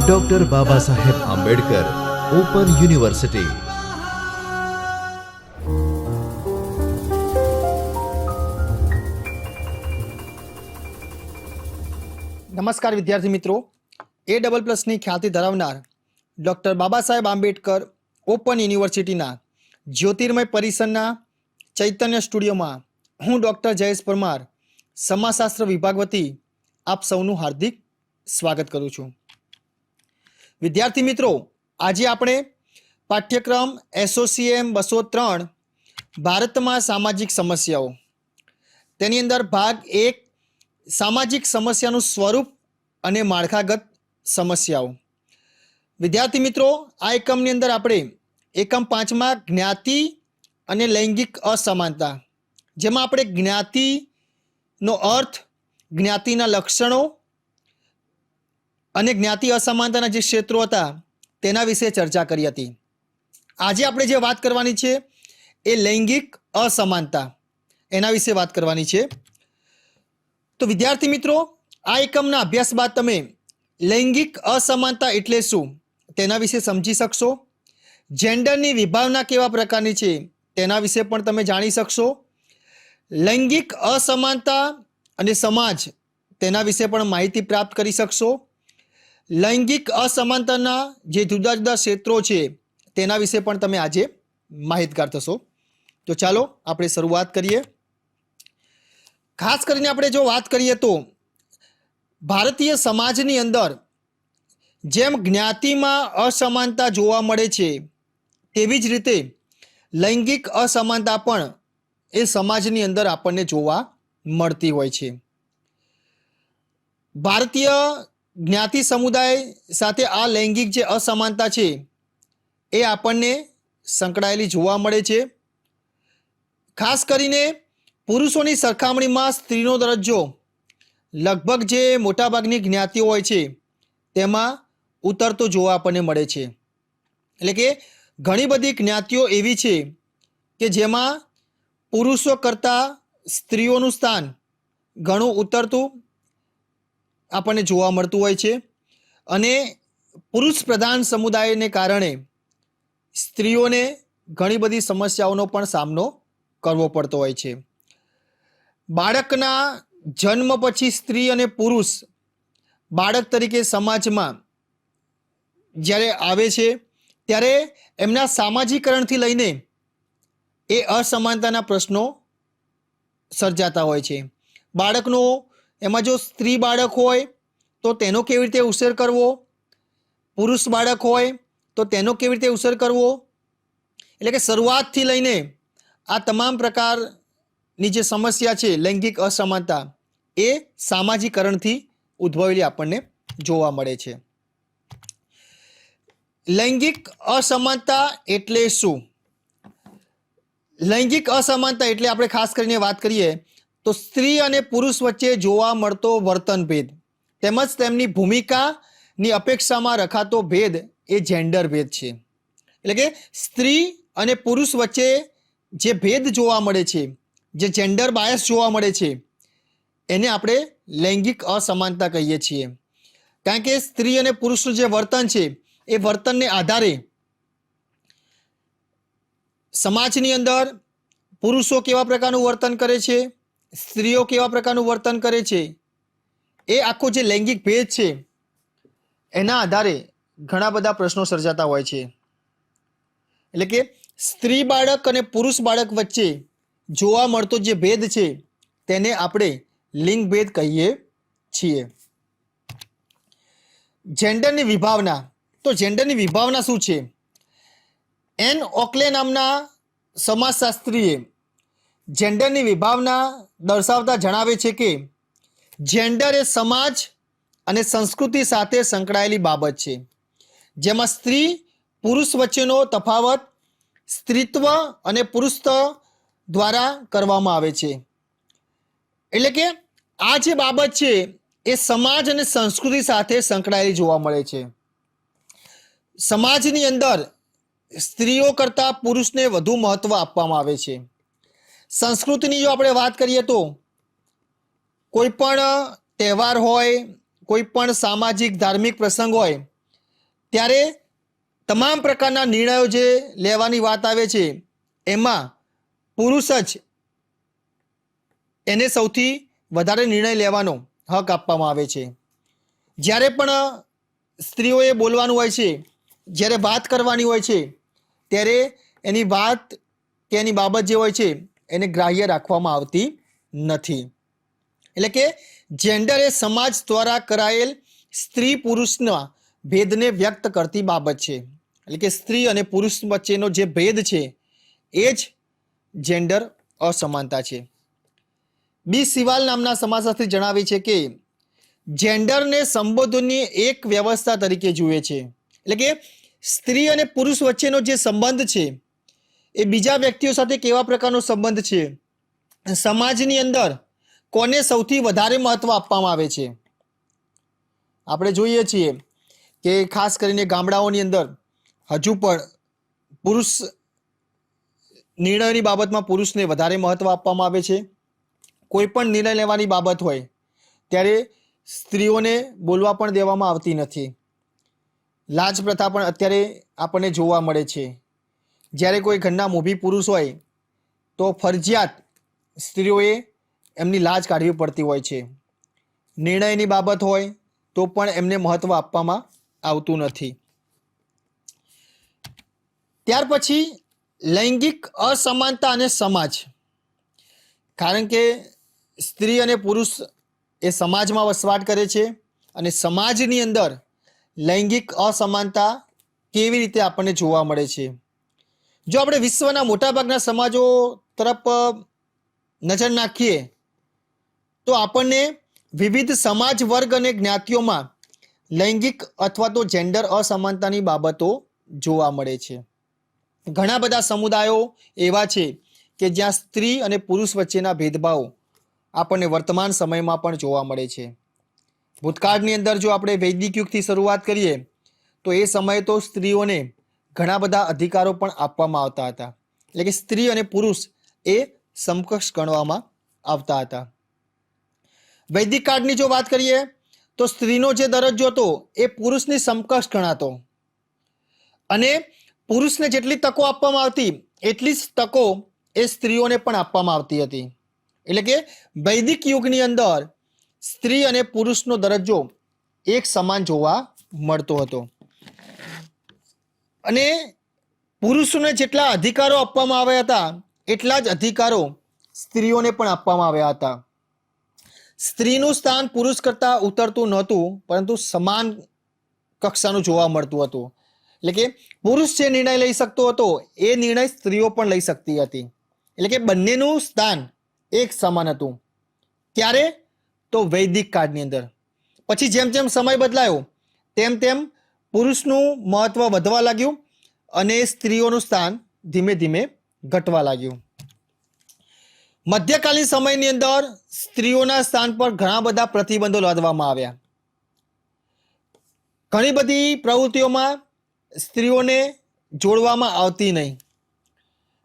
Doctor Baba Saheb Ambedkar open university નમસ્કાર વિદ્યાર્થી મિત્રો. એ ડબલ પ્લસની ખ્યાતિ ધરાવનાર ડૉક્ટર બાબા સાહેબ આંબેડકર ઓપન યુનિવર્સિટીના જ્યોતિર્મય પરિસરના ચૈતન્ય સ્ટુડિયોમાં હું ડૉક્ટર જયેશ પરમાર, સમાજશાસ્ત્ર વિભાગ વતી આપ સૌનું હાર્દિક સ્વાગત કરું છું. વિદ્યાર્થી મિત્રો, આજે આપણે પાઠ્યક્રમ એસોસીએમ બસો ત્રણ, ભારતમાં સામાજિક સમસ્યાઓ. તેની અંદર ભાગ એક, સામાજિક સમસ્યાનું સ્વરૂપ અને માળખાગત સમસ્યાઓ. વિદ્યાર્થી મિત્રો, આ એકમની અંદર આપણે એકમ પાંચમાં જ્ઞાતિ અને લૈંગિક અસમાનતા, જેમાં આપણે જ્ઞાતિનો અર્થ, જ્ઞાતિના લક્ષણો અને જ્ઞાતિ અસમાનતાના જે ક્ષેત્રો હતા, તેના વિશે ચર્ચા કરી હતી. આજે આપણે જે વાત કરવાની છે, એ લૈંગિક અસમાનતા. એના વિશે વાત કરવાની છે. તો વિદ્યાર્થી મિત્રો, આ એકમના અભ્યાસ બાદ તમે લૈંગિક અસમાનતા એટલે શું, તેના વિશે સમજી શકશો. જેન્ડરની વિભાવના કેવા પ્રકારની છે, તેના વિશે પણ તમે જાણી શકશો. લૈંગિક અસમાનતા અને સમાજ, તેના વિશે પણ માહિતી પ્રાપ્ત કરી શકશો. લૈંગિક અસમાનતાના જે જુદા જુદા ક્ષેત્રો છે, તેના વિશે પણ તમે આજે માહિતગાર થશો. તો ચાલો આપણે શરૂઆત કરીએ. ખાસ કરીને આપણે જો વાત કરીએ તો ભારતીય સમાજની અંદર જેમ જ્ઞાતિમાં અસમાનતા જોવા મળે છે, તેવી જ રીતે લૈંગિક અસમાનતા પણ એ સમાજની અંદર આપણને જોવા મળતી હોય છે. ભારતીય જ્ઞાતિ સમુદાય સાથે આ લૈંગિક જે અસમાનતા છે, એ આપણને સંકળાયેલી જોવા મળે છે. ખાસ કરીને પુરુષોની સરખામણીમાં સ્ત્રીનો દરજ્જો લગભગ જે મોટાભાગની જ્ઞાતિઓ હોય છે, તેમાં ઉતરતો જોવા આપણને મળે છે. એટલે કે ઘણી બધી જ્ઞાતિઓ એવી છે કે જેમાં પુરુષો કરતાં સ્ત્રીઓનું સ્થાન ઘણું ઉતરતું આપણને જોવા મળતું હોય છે. અને પુરુષ પ્રધાન સમુદાયને કારણે સ્ત્રીઓને ઘણી બધી સમસ્યાઓનો પણ સામનો કરવો પડતો હોય છે. બાળકના જન્મ પછી સ્ત્રી અને પુરુષ બાળક તરીકે સમાજમાં જ્યારે આવે છે, ત્યારે એમના સામાજિકરણથી લઈને એ અસમાનતાના પ્રશ્નો સર્જાતા હોય છે. બાળકનો એમાં જો સ્ત્રી બાળક હોય, તો તેનો કેવી રીતે ઉછેર કરવો? પુરુષ બાળક હોય, તો તેનો કેવી રીતે ઉછેર કરવો? એટલે કે શરૂઆતથી લઈને આ તમામ પ્રકારની જે સમસ્યા છે, લૈંગિક અસમાનતા, એ સામાજિકરણથી ઉદ્ભવેલી આપણને જોવા મળે છે. લૈંગિક અસમાનતા એટલે શું? લૈંગિક અસમાનતા એટલે આપણે ખાસ કરીને વાત કરીએ તો સ્ત્રી અને પુરુષ વચ્ચે જોવા મળતો વર્તન ભેદ તેમજ તેમની ભૂમિકાની અપેક્ષામાં રખાતો ભેદ એ જેન્ડર ભેદ છે. એટલે કે સ્ત્રી અને પુરુષ વચ્ચે જે ભેદ જોવા મળે છે, જે જેન્ડર બાયસ જોવા મળે છે, એને આપણે લૈંગિક અસમાનતા કહીએ છીએ. કારણ કે સ્ત્રી અને પુરુષનું જે વર્તન છે, એ વર્તનને આધારે સમાજની અંદર પુરુષો કેવા પ્રકારનું વર્તન કરે છે સ્ત્રીઓ કેવા પ્રકારનું વર્તન કરે છે? એ આખો જે લૈંગિક ભેદ છે, એના આધારે ઘણા બધા પ્રશ્નો સર્જાતા હોય છે. એટલે કે સ્ત્રી બાળક અને પુરુષ બાળક વચ્ચે જોવા મળતો જે ભેદ છે, તેને આપણે લિંગ ભેદ કહીએ છીએ. જેન્ડરની વિભાવના, તો જેન્ડરની વિભાવના શું છે? એન ઓકલે નામના સમાજશાસ્ત્રીએ જેન્ડરની વિભાવના દર્શાવતા જણાવે છે કે જેન્ડર એ સમાજ અને સંસ્કૃતિ સાથે સંકળાયેલી બાબત છે. જેમાં સ્ત્રી, પુરુષ વચ્ચેનો તફાવત સ્ત્રીત્વ અને પુરુષત્વ દ્વારા કરવામાં આવે છે. એટલે કે આ જે બાબત છે એ સમાજ અને સંસ્કૃતિ સાથે સંકળાયેલી જોવા મળે છે. સમાજની અંદર સ્ત્રીઓ કરતાં પુરુષને વધુ મહત્ત્વ આપવામાં આવે છે. સંસ્કૃતિની જો આપણે વાત કરીએ તો કોઈ પણ તહેવાર હોય, કોઈ પણ સામાજિક, ધાર્મિક પ્રસંગ હોય, ત્યારે તમામ પ્રકારના નિર્ણયો જે લેવાની વાત આવે છે, એમાં પુરુષ જ એને સૌથી વધારે નિર્ણય લેવાનો હક આપવામાં આવે છે. જ્યારે પણ સ્ત્રીઓએ બોલવાનું હોય છે, જ્યારે વાત કરવાની હોય છે, ત્યારે એની વાત કે એની બાબત જે હોય છે એને ગ્રાહ્ય રાખવામાં આવતી નથી. એટલે કે જેન્ડર એ સમાજ દ્વારા કરાયેલ સ્ત્રી પુરુષના ભેદને વ્યક્ત કરતી બાબત છે. એટલે કે સ્ત્રી અને પુરુષ વચ્ચેનો જે ભેદ છે, એ જ જેન્ડર અસમાનતા છે. બી સિવાલ નામના સમાજશાસ્ત્રી જણાવે છે કે જેન્ડરને સંબોધનની એક વ્યવસ્થા તરીકે જુએ છે. એટલે કે સ્ત્રી અને પુરુષ વચ્ચેનો જે સંબંધ છે એ બીજા વ્યક્તિઓ સાથે કેવા પ્રકારનો સંબંધ છે? સમાજની અંદર કોને સૌથી વધારે મહત્વ આપવામાં આવે છે? આપણે જોઈએ છીએ કે ખાસ કરીને ગામડાઓની અંદર હજુ પણ પુરુષ નિર્ણયની બાબતમાં પુરુષને વધારે મહત્વ આપવામાં આવે છે. કોઈ પણ નિર્ણય લેવાની બાબત હોય ત્યારે સ્ત્રીઓને બોલવા પણ દેવામાં આવતી નથી. લાજ પ્રથા પણ અત્યારે આપણને જોવા મળે છે. જ્યારે કોઈ ઘરના મોભી પુરુષ હોય, તો ફરજિયાત સ્ત્રીઓએ એમની લાજ કાઢવી પડતી હોય છે. નિર્ણયની બાબત હોય, તો પણ એમને મહત્વ આપવામાં આવતું નથી. ત્યાર પછી લૈંગિક અસમાનતા અને સમાજ. કારણ કે સ્ત્રી અને પુરુષ એ સમાજમાં વસવાટ કરે છે અને સમાજની અંદર લૈંગિક અસમાનતા કેવી રીતે આપણને જોવા મળે છે? જો આપણે વિશ્વના મોટાભાગના સમાજો તરફ નજર નાખીએ, તો આપણને વિવિધ સમાજ વર્ગ અને જ્ઞાતિઓમાં લૈંગિક અથવા તો જેન્ડર અસમાનતાની બાબતો જોવા મળે છે. ઘણા બધા સમુદાયો એવા છે કે જ્યાં સ્ત્રી અને પુરુષ વચ્ચેના ભેદભાવ આપણને વર્તમાન સમયમાં પણ જોવા મળે છે. ભૂતકાળની અંદર જો આપણે વૈદિક યુગથી શરૂઆત કરીએ, તો એ સમયે તો સ્ત્રીઓને ઘણા બધા અધિકારો પણ આપવામાં આવતા હતા. એટલે કે સ્ત્રી અને પુરુષ એ સમકક્ષ ગણવામાં આવતા હતા. વૈદિક કાળની જો વાત કરીએ, તો સ્ત્રીનો જે દરજ્જો હતો એ પુરુષની સમકક્ષ ગણાતો. અને પુરુષને જેટલી તકો આપવામાં આવતી, એટલી જ તકો એ સ્ત્રીઓને પણ આપવામાં આવતી હતી. એટલે કે વૈદિક યુગની અંદર સ્ત્રી અને પુરુષનો દરજ્જો એક સમાન જોવા મળતો હતો. અને પુરુષોને જેટલા અધિકારો આપવામાં આવ્યા હતા, એટલા જ અધિકારો સ્ત્રીઓને પણ આપવામાં આવ્યા હતા. સ્ત્રીનું સ્થાન પુરુષ કરતાં ઉતરતું નહોતું, પરંતુ સમાન કક્ષાનું જોવા મળતું હતું. એટલે કે પુરુષ જે નિર્ણય લઈ શકતો હતો, એ નિર્ણય સ્ત્રીઓ પણ લઈ શકતી હતી. એટલે કે બંનેનું સ્થાન એક સમાન હતું. ત્યારે તો વૈદિક કાળની અંદર. પછી જેમ જેમ સમય બદલાયો, તેમ તેમ પુરુષનું મહત્વ વધવા લાગ્યું અને સ્ત્રીઓનું સ્થાન ધીમે ધીમે ઘટવા લાગ્યું. મધ્યકાલીન સમયની અંદર સ્ત્રીઓના સ્થાન પર ઘણા બધા પ્રતિબંધો લાદવામાં આવ્યા. ઘણી બધી પ્રવૃત્તિઓમાં સ્ત્રીઓને જોડવામાં આવતી નહીં.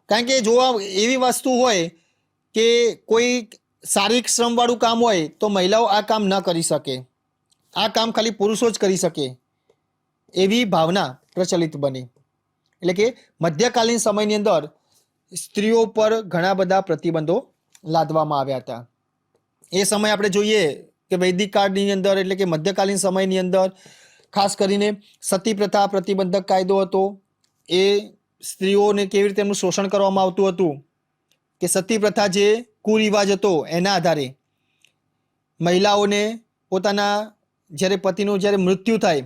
કારણ કે જોવા એવી વસ્તુ હોય કે કોઈ શારીરિક શ્રમવાળું કામ હોય તો મહિલાઓ આ કામ ન કરી શકે. આ કામ ખાલી પુરુષો જ કરી શકે. એવી ભાવના પ્રચલિત બની. એટલે કે મધ્યકાલીન સમયની અંદર સ્ત્રીઓ પર ઘણા બધા પ્રતિબંધો લાદવામાં આવ્યા હતા. એ સમય આપણે જોઈએ કે વૈદિક કાળની અંદર એટલે કે મધ્યકાલીન સમયની અંદર ખાસ કરીને સતી પ્રથા પ્રતિબંધક કાયદો હતો. એ સ્ત્રીઓને કેવી રીતે એમનું શોષણ કરવામાં આવતું હતું કે સતી પ્રથા જે કુરિવાજ હતો એના આધારે મહિલાઓને પોતાના જ્યારે પતિનું જ્યારે મૃત્યુ થાય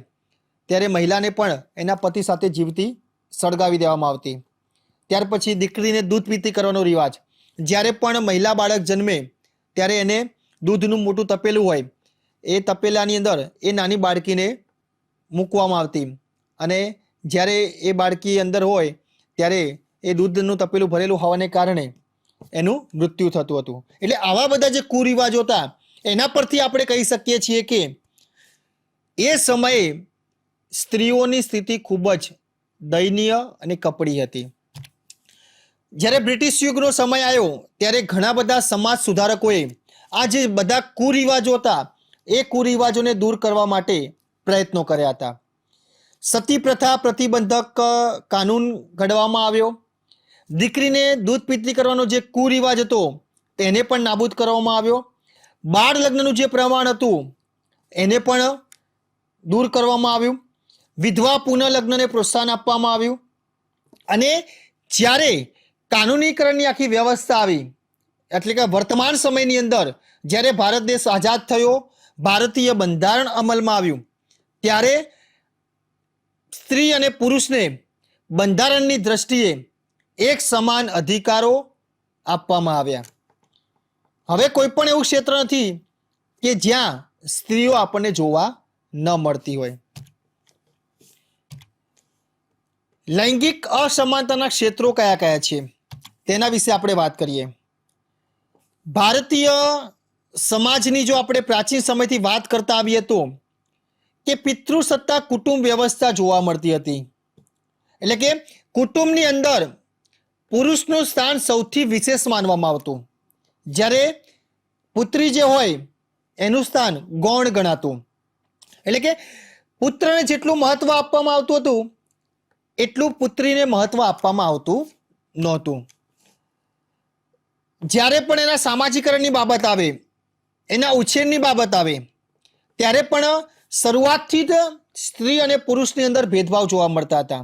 ત્યારે મહિલાને પણ એના પતિ સાથે જીવતી સળગાવી દેવામાં આવતી. ત્યાર પછી દીકરીને દૂધ પીતી કરવાનો રિવાજ. જ્યારે પણ મહિલા બાળક જન્મે, ત્યારે એને દૂધનું મોટું તપેલું હોય. એ તપેલાની અંદર એ નાની બાળકીને મૂકવામાં આવતી. અને જ્યારે એ બાળકી અંદર હોય, ત્યારે એ દૂધનું તપેલું ભરેલું હોવાને કારણે એનું મૃત્યુ થતું હતું. એટલે આવા બધા જે કુરિવાજો હતા, એના પરથી આપણે કહી શકીએ છીએ કે એ સમયે સ્ત્રીઓની સ્થિતિ ખૂબ જ દયનીય અને કપડી હતી. જ્યારે બ્રિટિશ યુગનો સમય આવ્યો, ત્યારે ઘણા બધા સમાજ સુધારકોએ આ જે બધા કુરિવાજો હતા, એ કુરિવાજોને દૂર કરવા માટે પ્રયત્નો કર્યા હતા. સતી પ્રથા પ્રતિબંધક કાનૂન ઘડવામાં આવ્યો. દીકરીને દૂધ પીતરી કરવાનો જે કુરિવાજ હતો, તેને પણ નાબૂદ કરવામાં આવ્યો. બાળ લગ્નનું જે પ્રમાણ હતું, એને પણ દૂર કરવામાં આવ્યું. વિધવા પુનઃલગ્નને પ્રોત્સાહન આપવામાં આવ્યું. અને જ્યારે કાનૂનીકરણની આખી વ્યવસ્થા આવી, એટલે કે વર્તમાન સમયની અંદર, જ્યારે ભારત દેશ આઝાદ થયો, ભારતીય બંધારણ અમલમાં આવ્યું, ત્યારે સ્ત્રી અને પુરુષને બંધારણની દ્રષ્ટિએ એક સમાન અધિકારો આપવામાં આવ્યા. હવે કોઈ પણ એવું ક્ષેત્ર નથી કે જ્યાં સ્ત્રીઓ આપણને જોવા ન મળતી હોય. લૈંગિક અસમાનતાના ક્ષેત્રો કયા કયા છે? તેના વિશે આપણે વાત કરીએ. ભારતીય સમાજની જો આપણે પ્રાચીન સમયથી વાત કરતા આવીએ તો, કે પિતૃસત્તા કુટુંબ વ્યવસ્થા જોવા મળતી હતી. એટલે કે કુટુંબની અંદર પુરુષનું સ્થાન સૌથી વિશેષ માનવામાં આવતું. જ્યારે પુત્રી જે હોય, એનું સ્થાન ગૌણ ગણાતું. એટલે કે પુત્રને જેટલું મહત્વ આપવામાં આવતું હતું એટલું પુત્રીને મહત્વ આપવામાં આવતું નહોતું. જ્યારે પણ એના સામાજિકરણની બાબત આવે, એના ઉછેરની બાબત આવે, ત્યારે પણ શરૂઆતથી જ સ્ત્રી અને પુરુષની અંદર ભેદભાવ જોવા મળતા હતા.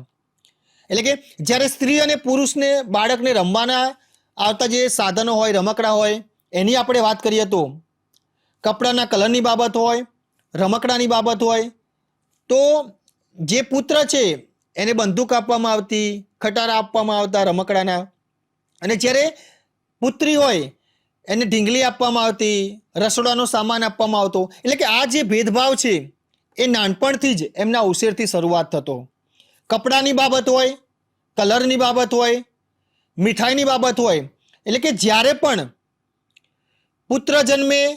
એટલે કે જ્યારે સ્ત્રી અને પુરુષને બાળકને રમવાના આવતા જે સાધનો હોય, રમકડા હોય, એની આપણે વાત કરીએ તો કપડાના કલરની બાબત હોય, રમકડાની બાબત હોય, તો જે પુત્ર છે એને બંદૂક આપવામાં આવતી, ખટારા આપવામાં આવતા રમકડાના. અને જ્યારે પુત્રી હોય, એને ઢીંગલી આપવામાં આવતી, રસોડાનો સામાન આપવામાં આવતો. એટલે કે આ જે ભેદભાવ છે, એ નાનપણથી જ એમના ઉછેરથી શરૂઆત થતો. કપડાની બાબત હોય, કલરની બાબત હોય, મીઠાઈની બાબત હોય. એટલે કે જ્યારે પણ પુત્ર જન્મે,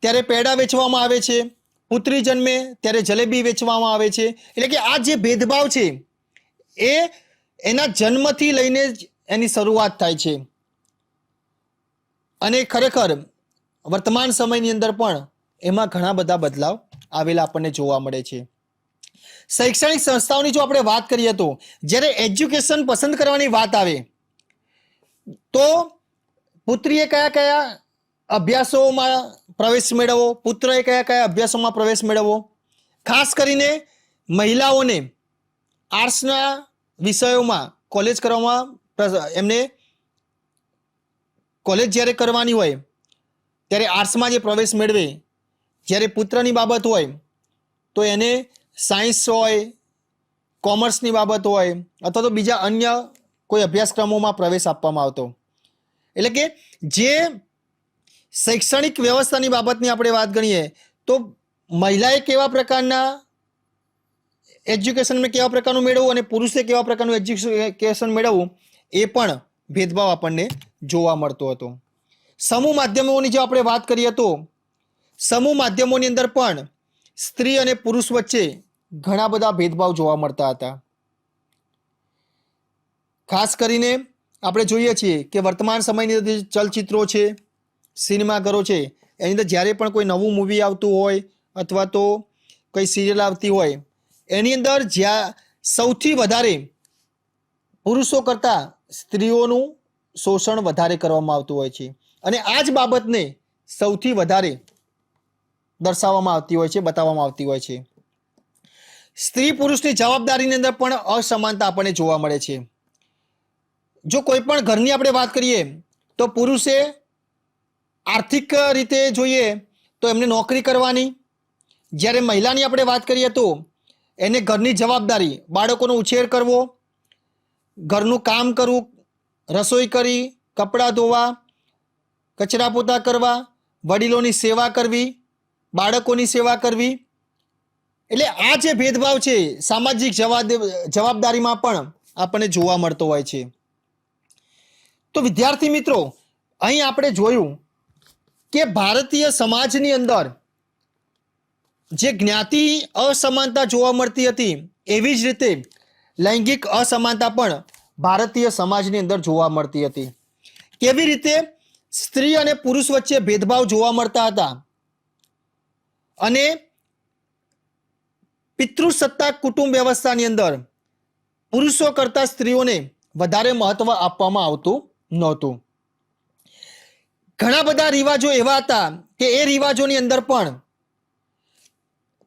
ત્યારે પેડા વેચવામાં આવે છે. પુત્રી જન્મે ત્યારે જલેબી વેચવામાં આવે છે. એટલે કે આ જે ભેદભાવ છે, એ એના જન્મથી લઈને જ એની શરૂઆત થાય છે. અને ખરેખર વર્તમાન સમયની અંદર પણ એમાં ઘણા બધા બદલાવ આવેલા આપણને જોવા મળે છે. શૈક્ષણિક સંસ્થાઓની જો આપણે વાત કરીએ તો, જ્યારે એજ્યુકેશન પસંદ કરવાની વાત આવે, તો પુત્રીએ કયા કયા અભ્યાસોમાં પ્રવેશ મેળવવો પુત્રએ કયા કયા અભ્યાસોમાં પ્રવેશ મેળવવો? ખાસ કરીને મહિલાઓને આર્ટ્સના વિષયોમાં કોલેજ કરવામાં એમને કોલેજ જ્યારે કરવાની હોય, ત્યારે આર્ટ્સમાં જે પ્રવેશ મેળવે, જ્યારે પુત્રની બાબત હોય, તો એને સાયન્સ હોય, કોમર્સની બાબત હોય, અથવા તો બીજા અન્ય કોઈ અભ્યાસક્રમોમાં પ્રવેશ આપવામાં આવતો. એટલે કે જે શૈક્ષણિક વ્યવસ્થાની બાબતની આપણે વાત કરીએ તો મહિલાએ કેવા પ્રકારના એજ્યુકેશન કેવા પ્રકારનું મેળવવું અને પુરુષે કેવા પ્રકારનું એજ્યુકેશન મેળવવું, એ પણ ભેદભાવ આપણને જોવા મળતો હતો. સમૂહ માધ્યમોની જો આપણે વાત કરીએ તો, સમૂહ માધ્યમોની અંદર પણ સ્ત્રી અને પુરુષ વચ્ચે ઘણા બધા ભેદભાવ જોવા મળતા હતા. ખાસ કરીને આપણે જોઈએ છીએ કે વર્તમાન સમયની અંદર ચલચિત્રો છે સિનેમાઘરો છે, એની અંદર જ્યારે પણ કોઈ નવું મૂવી આવતું હોય અથવા તો કોઈ સિરિયલ આવતી હોય, એની અંદર જ્યાં સૌથી વધારે પુરુષો કરતાં સ્ત્રીઓનું શોષણ વધારે કરવામાં આવતું હોય છે. અને આ જ બાબતને સૌથી વધારે દર્શાવવામાં આવતી હોય છે, બતાવવામાં આવતી હોય છે. સ્ત્રી પુરુષની જવાબદારીની અંદર પણ અસમાનતા આપણને જોવા મળે છે. જો કોઈ પણ ઘરની આપણે વાત કરીએ, તો પુરુષે આર્થિક રીતે જોઈએ તો એમને નોકરી કરવાની. જ્યારે મહિલાની આપણે વાત કરીએ તો એને ઘરની જવાબદારી, બાળકોનો ઉછેર કરવો, ઘરનું કામ કરવું, રસોઈ કરી, કપડાં ધોવા, કચરા પોતા કરવા, વડીલોની સેવા કરવી, બાળકોની સેવા કરવી. એટલે આ જે ભેદભાવ છે, સામાજિક જવાબ જવાબદારીમાં પણ આપણને જોવા મળતો હોય છે. તો વિદ્યાર્થી મિત્રો, અહીં આપણે જોયું કે ભારતીય સમાજની અંદર જે જ્ઞાતિ અસમાનતા જોવા મળતી હતી, એવી જ રીતે લૈંગિક અસમાનતા પણ ભારતીય સમાજની અંદર જોવા મળતી હતી. કેવી રીતે સ્ત્રી અને પુરુષ વચ્ચે ભેદભાવ જોવા મળતા હતા અને પિતૃસત્તાક કુટુંબ વ્યવસ્થાની અંદર પુરુષો કરતાં સ્ત્રીઓને વધારે મહત્વ આપવામાં આવતું નહોતું. ઘણા બધા રિવાજો એવા હતા કે એ રિવાજોની અંદર પણ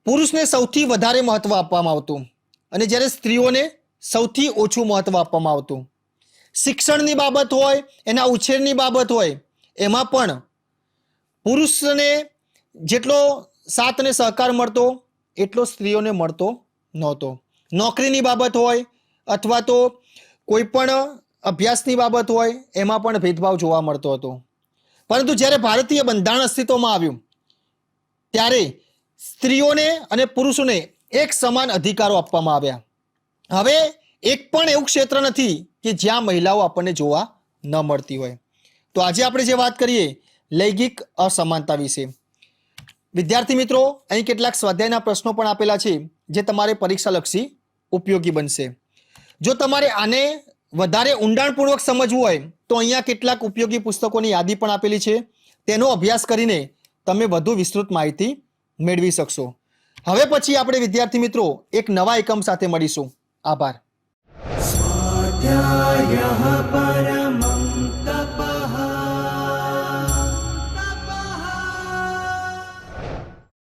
પુરુષને સૌથી વધારે મહત્વ આપવામાં આવતું અને જ્યારે સ્ત્રીઓને સૌથી ઓછું મહત્વ આપવામાં આવતું. શિક્ષણની બાબત હોય, એના ઉછેરની બાબત હોય, એમાં પણ પુરુષને જેટલો સાથ અને સહકાર મળતો, એટલો સ્ત્રીઓને મળતો નહોતો. નોકરીની બાબત હોય અથવા તો કોઈ પણ અભ્યાસની બાબત હોય, એમાં પણ ભેદભાવ જોવા મળતો હતો. પરંતુ જ્યારે ભારતીય બંધારણ અસ્તિત્વમાં આવ્યું, ત્યારે સ્ત્રીઓને અને પુરુષોને એક સમાન અધિકારો આપવામાં આવ્યા. હવે એક પણ એવું ક્ષેત્ર નથી કે જ્યાં મહિલાઓ આપણને જોવા ન મળતી હોય. તો આજે આપણે જે વાત કરીએ, લૈંગિક અસમાનતા વિશે. વિદ્યાર્થી મિત્રો, અહીં કેટલાક સ્વાધ્યાયના પ્રશ્નો પણ આપેલા છે, જે તમારે પરીક્ષાલક્ષી ઉપયોગી બનશે. જો તમારે આને વધારે ઊંડાણપૂર્વક સમજવું હોય તો અહીંયા કેટલાક ઉપયોગી પુસ્તકોની યાદી પણ આપેલી છે. તેનો અભ્યાસ કરીને તમે વધુ વિસ્તૃત માહિતી મેળવી શકશો. હવે પછી આપણે વિદ્યાર્થી મિત્રો એક નવા એકમ સાથે મળીશું. આભાર. સ્વાધ્યાય